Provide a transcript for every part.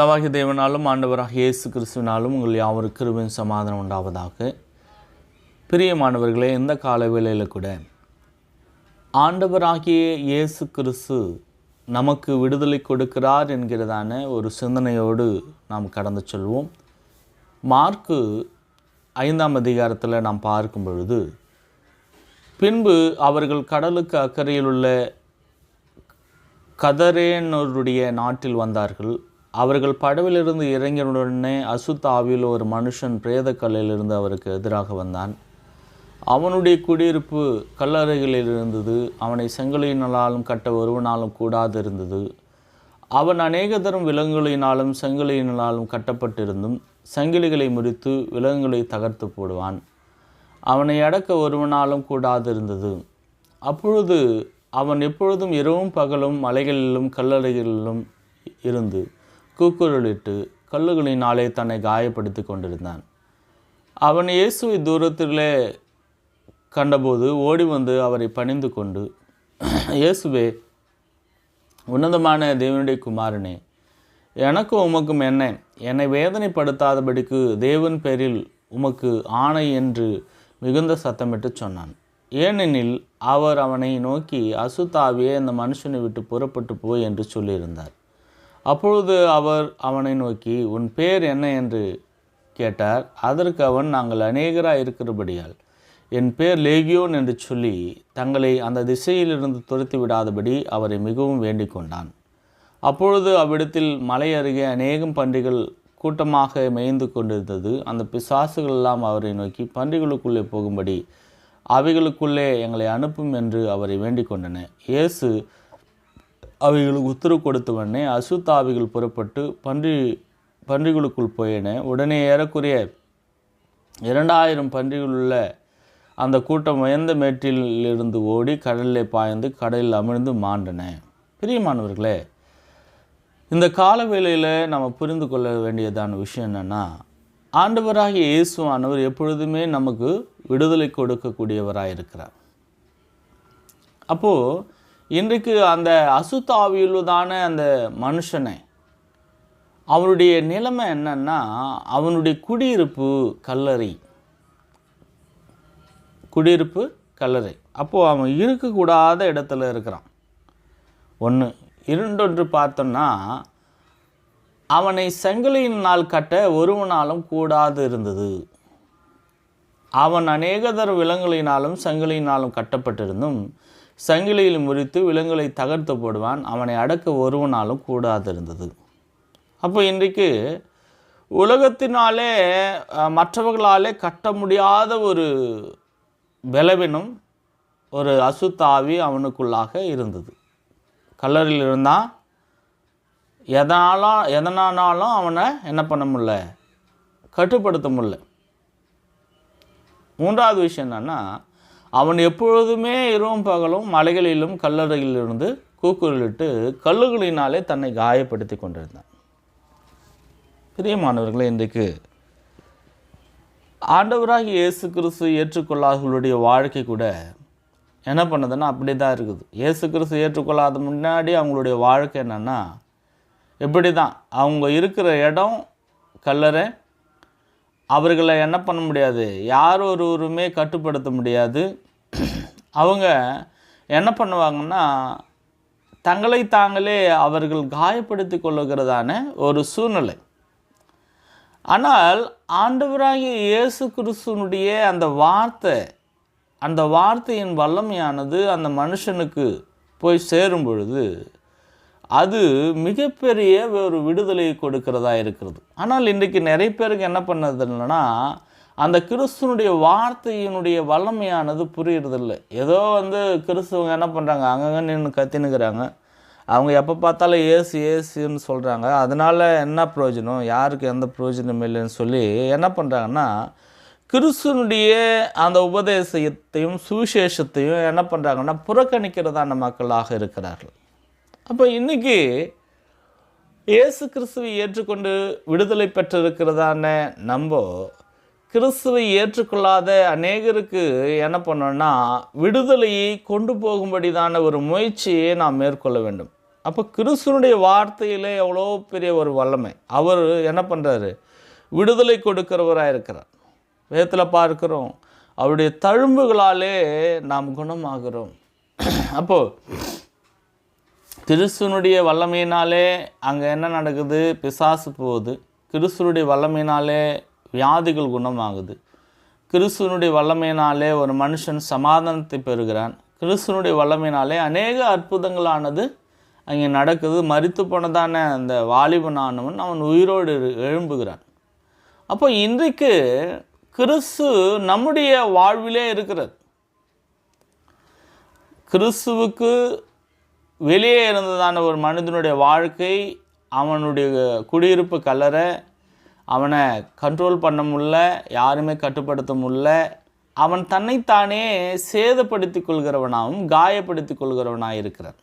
தவாகி தேவனாலும் ஆண்டவராக இயேசு கிறிஸ்துவினாலும் உங்கள் யாவரும் கிருபின் சமாதானம் உண்டாவதாக. பிரியமானவர்களே இந்த கால வேளையில் கூட ஆண்டவராகிய இயேசு கிறிஸ்து நமக்கு விடுதலை கொடுக்கிறார் என்கிறதான ஒரு சிந்தனையோடு நாம் கடந்து செல்வோம். மார்க்கு ஐந்தாம் அதிகாரத்தில் நாம் பார்க்கும் பொழுது பின்பு அவர்கள் கடலுக்கு அக்கறையில் உள்ள கதரேனருடைய நாட்டில் வந்தார்கள். அவர்கள் படவிலிருந்து இறங்கினுடனே அசுத்த ஆவியில் ஒரு மனுஷன் பிரேத பிரேதக்கல்லிலிருந்து அவருக்கு எதிராக வந்தான். அவனுடைய குடியிருப்பு கல்லறைகளில் இருந்தது. அவனை செங்கலினாலும் கட்ட ஒருவனாலும் கூடாது இருந்தது அவன் அநேக தரம் விலங்குகளினாலும் செங்கலினாலும் கட்டப்பட்டிருந்தும் சங்கிலிகளை முறித்து விலங்குகளை தகர்த்து போடுவான். அவனை அடக்க ஒருவனாலும் கூடாது இருந்தது அப்பொழுது அவன் எப்பொழுதும் இரவும் பகலும் மலைகளிலும் கல்லறைகளிலும் இருந்து கூக்குரலிட்டு கல்லுகளினாலே தன்னை காயப்படுத்தி கொண்டிருந்தான். அவன் இயேசுவை தூரத்திலே கண்டபோது ஓடி வந்து அவரை பணிந்து கொண்டு இயேசுவே உன்னதமான தேவனுடைய குமாரனே எனக்கும் உமக்கும் என்ன? என்னை வேதனைப்படுத்தாதபடிக்கு தேவன் பேரில் உமக்கு ஆணை என்று மிகுந்த சத்தமிட்டு சொன்னான். ஏனெனில் அவர் அவனை நோக்கி அசுத்தாவியே அந்த மனுஷனை விட்டு புறப்பட்டு போய் என்று சொல்லியிருந்தார். அப்பொழுது அவர் அவனை நோக்கி உன் பேர் என்ன? என்று கேட்டார். அதற்கு அவன் நாங்கள் அநேகராக இருக்கிறபடியால் என் பேர் லேகியோன் என்று சொல்லி தங்களை அந்த திசையிலிருந்து துரத்தி விடாதபடி அவரை மிகவும் வேண்டிக் கொண்டான். அப்பொழுது அவ்விடத்தில் மலை அருகே அநேகம் பன்றிகள் கூட்டமாக மேய்ந்து கொண்டிருந்தது. அந்த பிசாசுகள் எல்லாம் அவரை நோக்கி பன்றிகளுக்குள்ளே போகும்படி அவைகளுக்குள்ளே எங்களை அனுப்பும் என்று அவரை வேண்டிக் கொண்டன. இயேசு அவைகளுக்கு உத்தரவு கொடுத்தவனே அசுத்தாவிகள் புறப்பட்டு பன்றி பன்றிகளுக்குள் போயின. உடனே ஏறக்குறைய இரண்டாயிரம் பன்றிகளுள்ள அந்த கூட்டம் உயர்ந்த மேட்டிலிருந்து ஓடி கடலில் பாய்ந்து கடலில் அமிழ்ந்து மாண்டன. பிரியமானவர்களே இந்த கால வேளையில் நம்ம புரிந்து கொள்ள வேண்டியதான விஷயம் என்னென்னா ஆண்டவராகிய இயேசுவானவர் எப்பொழுதுமே நமக்கு விடுதலை கொடுக்கக்கூடியவராக இருக்கிறார் அப்போது இன்றைக்கு அந்த அசுத்தாவியுள்ளதான அந்த மனுஷனை அவனுடைய நிலைமை என்னன்னா அவனுடைய குடியிருப்பு கல்லறை. குடியிருப்பு கல்லறை. அப்போது அவன் இருக்கக்கூடாத இடத்துல இருக்கிறான். ஒன்று இரண்டொன்று பார்த்தோன்னா அவனை செங்கலையினால் கட்ட ஒருவனாலும் கூடாது இருந்தது. அவன் அநேகதர் விலங்குகளினாலும் சங்கிலினாலும் கட்டப்பட்டிருந்தும் சங்கிலியில் முறித்து விலங்குகளை தகர்த்து போடுவான். அவனை அடக்க ஒருவனாலும் கூடாது இருந்தது அப்போ இன்றைக்கு உலகத்தினாலே மற்றவர்களாலே கட்ட முடியாத ஒரு பலவினம் ஒரு அசுத்தாவி அவனுக்குள்ளாக இருந்தது. கல்லறையில் இருந்தான் எதனாலும் எதனானாலும் அவனை என்ன பண்ண முடில கட்டுப்படுத்த முடில மூன்றாவது விஷயம் என்னென்னா அவன் எப்பொழுதுமே இரவும் பகலும் மலைகளிலும் கல்லறையிலிருந்து கூக்குரலிட்டு கல்லுகளினாலே தன்னை காயப்படுத்தி கொண்டிருந்தான். பிரியமானவர்களே இன்றைக்கு ஆண்டவராக இயேசு கிறிஸ்து ஏற்றுக்கொள்ளாதவர்களுடைய வாழ்க்கை கூட என்ன பண்ணுதுன்னா அப்படி தான் இருக்குது. இயேசு கிறிஸ்து ஏற்றுக்கொள்ளாத முன்னாடி அவங்களுடைய வாழ்க்கை என்னென்னா இப்படி தான் அவங்க இருக்கிற இடம் கல்லறை அவர்களை என்ன பண்ண முடியாது? யார் ஒருவருமே கட்டுப்படுத்த முடியாது. அவங்க என்ன பண்ணுவாங்கன்னா தங்களை தாங்களே அவர்கள் காயப்படுத்தி கொள்ளுகிறதான ஒரு சூழ்நிலை. ஆனால் ஆண்டவராகிய இயேசு கிறிஸ்துனுடைய அந்த வார்த்தை அந்த வார்த்தையின் வல்லமையானது அந்த மனுஷனுக்கு போய் சேரும் பொழுது அது மிகப்பெரிய ஒரு விடுதலையை கொடுக்கிறதா இருக்கிறது. ஆனால் இன்றைக்கு நிறைய பேருக்கு என்ன பண்ணது இல்லைன்னா அந்த கிறிஸ்துவனுடைய வார்த்தையினுடைய வல்லமையானது புரியறதில்லை. ஏதோ வந்து கிறிஸ்துவங்க என்ன பண்ணுறாங்க அங்கங்கே நின்று கத்தினுக்கிறாங்க அவங்க எப்போ பார்த்தாலும் ஏசு ஏசுன்னு சொல்கிறாங்க அதனால் என்ன பிரயோஜனம்? யாருக்கு எந்த பிரயோஜனம் இல்லைன்னு சொல்லி என்ன பண்ணுறாங்கன்னா கிறிஸ்துவனுடைய அந்த உபதேசத்தையும் சுவிசேஷத்தையும் என்ன பண்ணுறாங்கன்னா புறக்கணிக்கிறதான மக்களாக இருக்கிறார்கள். அப்போ இன்றைக்கி இயேசு கிறிஸ்துவை ஏற்றுக்கொண்டு விடுதலை பெற்றிருக்கிறதான நம்ம கிறிஸ்துவை ஏற்றுக்கொள்ளாத அநேகருக்கு என்ன பண்ணோன்னா விடுதலையை கொண்டு போகும்படிதான ஒரு முயற்சியை நாம் மேற்கொள்ள வேண்டும். அப்போ கிறிஸ்துவனுடைய வார்த்தையிலே எவ்வளோ பெரிய ஒரு வல்லமை. அவர் என்ன பண்ணுறாரு விடுதலை கொடுக்கிறவராக இருக்கிறார். வேதத்தில் பார்க்கிறோம் அவருடைய தழும்புகளாலே நாம் குணமாகிறோம். அப்போது கிறிஸ்துவனுடைய வல்லமையினாலே அங்கே என்ன நடக்குது? பிசாசு போகுது. கிறிஸ்துவனுடைய வல்லமையினாலே வியாதிகள் குணமாகுது. கிறிஸ்துவனுடைய வல்லமையினாலே ஒரு மனுஷன் சமாதானத்தை பெறுகிறான். கிறிஸ்துவனுடைய வல்லமையினாலே அநேக அற்புதங்களானது அங்கே நடக்குது. மறித்து போனதான அந்த வாலிபனானவன் அவன் உயிரோடு எழு- எழும்புகிறான். அப்போ இன்றைக்கு கிறிஸ்து நம்முடைய வாழ்விலே இருக்கிறது கிறிஸ்துவுக்கு வெளியே இருந்ததான ஒரு மனிதனுடைய வாழ்க்கை அவனுடைய குடியிருப்பு கலரை அவனை கண்ட்ரோல் பண்ண முடில யாருமே கட்டுப்படுத்த முடில அவன் தன்னைத்தானே சேதப்படுத்தி கொள்கிறவனாகவும் காயப்படுத்தி கொள்கிறவனாக இருக்கிறான்.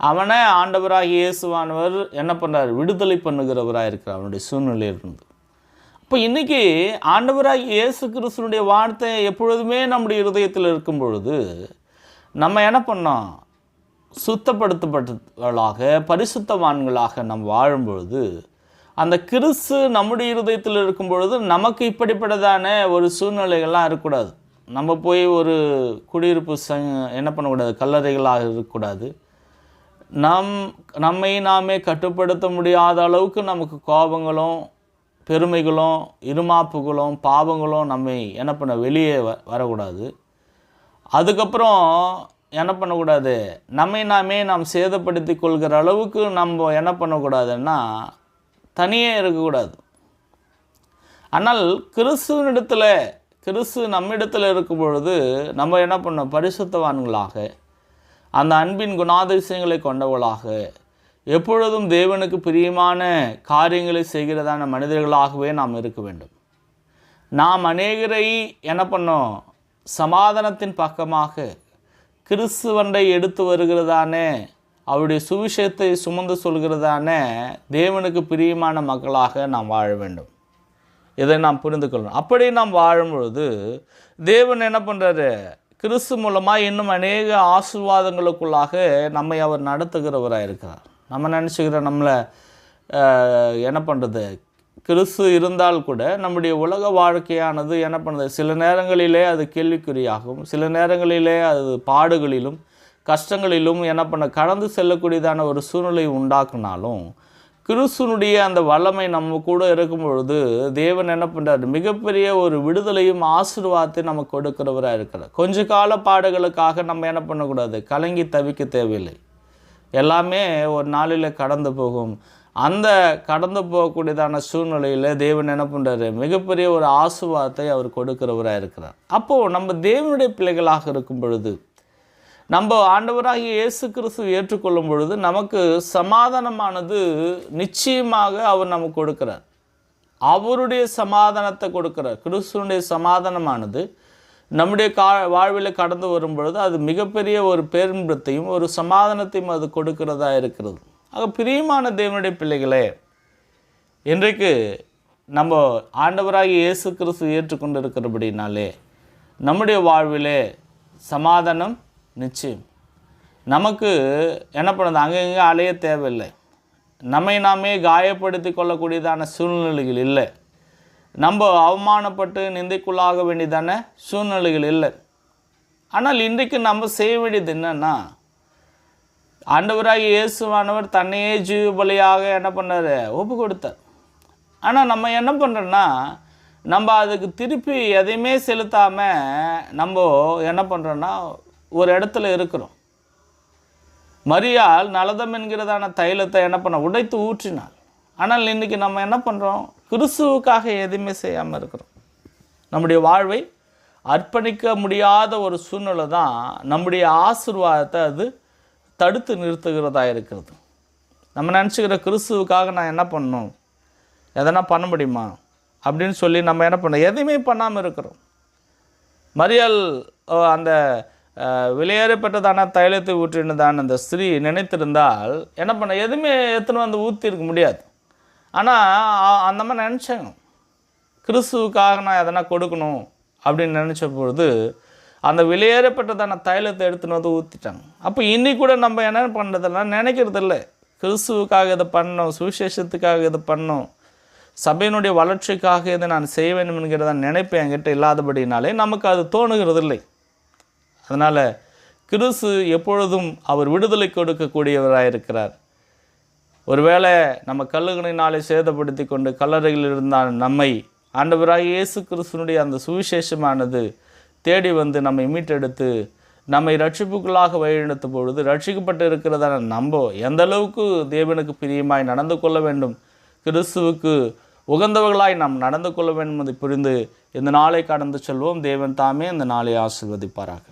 அவனை ஆண்டவராக இயேசுவானவர் என்ன பண்ணுறார் விடுதலை பண்ணுகிறவராக இருக்கிறார் அவனுடைய சூழ்நிலையிலிருந்து. அப்போ இன்றைக்கி ஆண்டவராக இயேசு கிறிஸ்துனுடைய வார்த்தை எப்பொழுதுமே நம்முடைய இருதயத்தில் இருக்கும் பொழுது நம்ம என்ன பண்ணோம்? சுத்தப்படுத்தப்பட்டவர்களாக பரிசுத்தவான்களாக நாம் வாழும்பொழுது அந்த கிறிஸ்து நம்முடைய இருதயத்தில் இருக்கும் பொழுது நமக்கு இப்படிப்பட்டதான ஒரு சூழ்நிலைகள்லாம் இருக்கக்கூடாது. நம்ம போய் ஒரு குடியிருப்பு ச என்ன பண்ணக்கூடாது? கல்லறைகளாக இருக்கக்கூடாது. நம் நம்மை நாமே கட்டுப்படுத்த முடியாத அளவுக்கு நமக்கு கோபங்களும் பெருமைகளும் இருமாப்புகளும் பாவங்களும் நம்மை என்ன பண்ண வெளியே வ வரக்கூடாது. அதுக்கப்புறம் என்ன பண்ணக்கூடாது? நம்மை நாமே நாம் சேதப்படுத்தி கொள்கிற அளவுக்கு நம்ம என்ன பண்ணக்கூடாதுன்னா தனியே இருக்கக்கூடாது. ஆனால் கிறிஸ்துவனிடத்தில் கிறிஸ்து நம்மிடத்தில் இருக்கும் பொழுது நம்ம என்ன பண்ணோம் பரிசுத்தவான்களாக அந்த அன்பின் குணாதிசயங்களை கொண்டவளாக எப்பொழுதும் தேவனுக்கு பிரியமான காரியங்களை செய்கிறதான மனிதர்களாகவே நாம் இருக்க வேண்டும். நாம் அநேகரை என்ன பண்ணோம் சமாதானத்தின் பக்கமாக கிறிஸ்துவண்டை எடுத்து வருகிறதானே அவருடைய சுவிசேஷத்தை சுமந்து சொல்கிறதான தேவனுக்கு பிரியமான மக்களாக நாம் வாழ வேண்டும். இதை நாம் புரிந்து கொள்ளணும். அப்படி நாம் வாழும் பொழுது தேவன் என்ன பண்ணுறாரு கிறிஸ்து மூலமாக இன்னும் அநேக ஆசீர்வாதங்களுக்குள்ளாக நம்மை அவர் நடத்துகிறவராக இருக்கிறார் நம்ம நினச்சிக்கிற நம்மளை என்ன பண்ணுறது கிறிஸ்து இருந்தால் கூட நம்முடைய உலக வாழ்க்கையானது என்ன பண்ணுறது சில நேரங்களிலே அது கேள்விக்குறியாகும் சில நேரங்களிலே அது பாடுகளிலும் கஷ்டங்களிலும் என்ன பண்ண கடந்து செல்லக்கூடியதான ஒரு சூழ்நிலை உண்டாக்குனாலும் கிறிஸ்துனுடைய அந்த வல்லமை நம்ம கூட இருக்கும் பொழுது தேவன் என்ன பண்ணுறாரு மிகப்பெரிய ஒரு விடுதலையும் ஆசீர்வாதத்தையும் நமக்கு கொடுக்கிறவராக இருக்கிறார். கொஞ்ச கால பாடுகளுக்காக நம்ம என்ன பண்ணக்கூடாது? கலங்கி தவிக்க தேவையில்லை. எல்லாமே ஒரு நாளில் கடந்து போகும். அந்த கடந்து போகக்கூடியதான சூழ்நிலையில் தேவன் என்ன பண்ணுறாரு மிகப்பெரிய ஒரு ஆசீர்வாதத்தை அவர் கொடுக்கிறவராக இருக்கிறார். அப்போது நம்ம தேவனுடைய பிள்ளைகளாக இருக்கும் பொழுது நம்ம ஆண்டவராகிய இயேசு கிறிஸ்து ஏற்றுக்கொள்ளும் பொழுது நமக்கு சமாதானமானது நிச்சயமாக அவர் நமக்கு கொடுக்கிறார். அவருடைய சமாதானத்தை கொடுக்கிறார். கிறிஸ்துவனுடைய சமாதானமானது நம்முடைய கா வாழ்வில் கடந்து வரும் பொழுது அது மிகப்பெரிய ஒரு பேரின்பத்தையும் ஒரு சமாதானத்தையும் அது கொடுக்கிறதா இருக்கிறது. ஆக பிரியமான தேவனுடைய பிள்ளைகளே இன்றைக்கு நம்ம ஆண்டவராகி இயேசு கிறிஸ்து ஏற்றுக்கொண்டு இருக்கிறபடினாலே நம்முடைய வாழ்விலே சமாதானம் நிச்சயம். நமக்கு என்ன பண்ணுது? அங்கங்கே அலைய தேவையில்லை. நம்மை நாமே காயப்படுத்தி கொள்ளக்கூடியதான சூழ்நிலைகள் இல்லை. நம்ம அவமானப்பட்டு நிந்தைக்குள்ளாக வேண்டியதான சூழ்நிலைகள் இல்லை. ஆனால் இன்றைக்கு நம்ம செய்ய வேண்டியது என்னென்னா ஆண்டவராக இயேசுவானவர் தன்னையே ஜீவ பலியாக என்ன பண்ணார்? ஒப்பு கொடுத்தார். ஆனால் நம்ம என்ன பண்ணுறோன்னா நம்ம அதுக்கு திருப்பி எதையுமே செலுத்தாமல் நம்ம என்ன பண்ணுறோன்னா ஒரு இடத்துல இருக்கிறோம். மரியால் நலதம் என்கிறதான தைலத்தை என்ன பண்ண உடைத்து ஊற்றினாள். ஆனால் இன்றைக்கி நம்ம என்ன பண்ணுறோம் கிறிஸ்துவுக்காக எதுவுமே செய்யாமல் இருக்கிறோம். நம்முடைய வாழ்வை அர்ப்பணிக்க முடியாத ஒரு சூழ்நிலை தான் நம்முடைய ஆசீர்வாதத்தை அது தடுத்து நிறுத்துகிறதா இருக்கிறது. நம்ம நினச்சிக்கிற கிறிஸ்துவுக்காக நான் என்ன பண்ணணும்? எதனா பண்ண முடியுமா? அப்படின்னு சொல்லி நம்ம என்ன பண்ணோம் எதையுமே பண்ணாமல் இருக்கிறோம். மறியல் அந்த வெளியேறப்பட்டதான தைலத்தை ஊற்றினதான அந்த ஸ்திரீ நினைத்திருந்தால் என்ன பண்ண எதுவுமே எடுத்துன்னு வந்து ஊற்றிருக்க முடியாது. ஆனால் அந்த மாதிரி நினச்சாங்க கிறிஸ்துவுக்காக நான் எதனா கொடுக்கணும் அப்படின்னு நினச்ச பொழுது அந்த வெளியேறப்பட்டதான தைலத்தை எடுத்துன்னு வந்து ஊற்றிட்டாங்க அப்போ இன்னி கூட நம்ம என்ன பண்ணுறதெல்லாம் நினைக்கிறது இல்லை கிறிஸ்துவுக்காக இதை பண்ணோம் சுவிசேஷத்துக்காக இதை பண்ணோம் சபையினுடைய வளர்ச்சிக்காக இதை நான் செய்ய வேண்டும் என்கிறத நினைப்பு என்கிட்ட இல்லாதபடினாலே நமக்கு அது தோணுகிறது இல்லை அதனால் கிறிஸ்து எப்பொழுதும் அவர் விடுதலை கொடுக்கக்கூடியவராக இருக்கிறார் ஒருவேளை நம்ம கல்லுகளினாலே சேதப்படுத்தி கொண்டு கல்லறையில் இருந்தால் நம்மை ஆண்டவராக இயேசு கிறிஸ்துனுடைய அந்த சுவிசேஷமானது தேடி வந்து நம்மை மீட்டெடுத்து நம்மை ரட்சிப்புக்குள்ளாக வழிநடத்த பொழுது ரட்சிக்கப்பட்டு இருக்கிறதான நம்ப எந்த அளவுக்கு தேவனுக்கு பிரியமாய் நடந்து கொள்ள வேண்டும் கிறிஸ்துவுக்கு உகந்தவர்களாய் நாம் நடந்து கொள்ள வேண்டும் என்பதை புரிந்து இந்த நாளை கடந்து செல்வோம். தேவன் தாமே இந்த நாளை ஆசிர்வதிப்பாராக.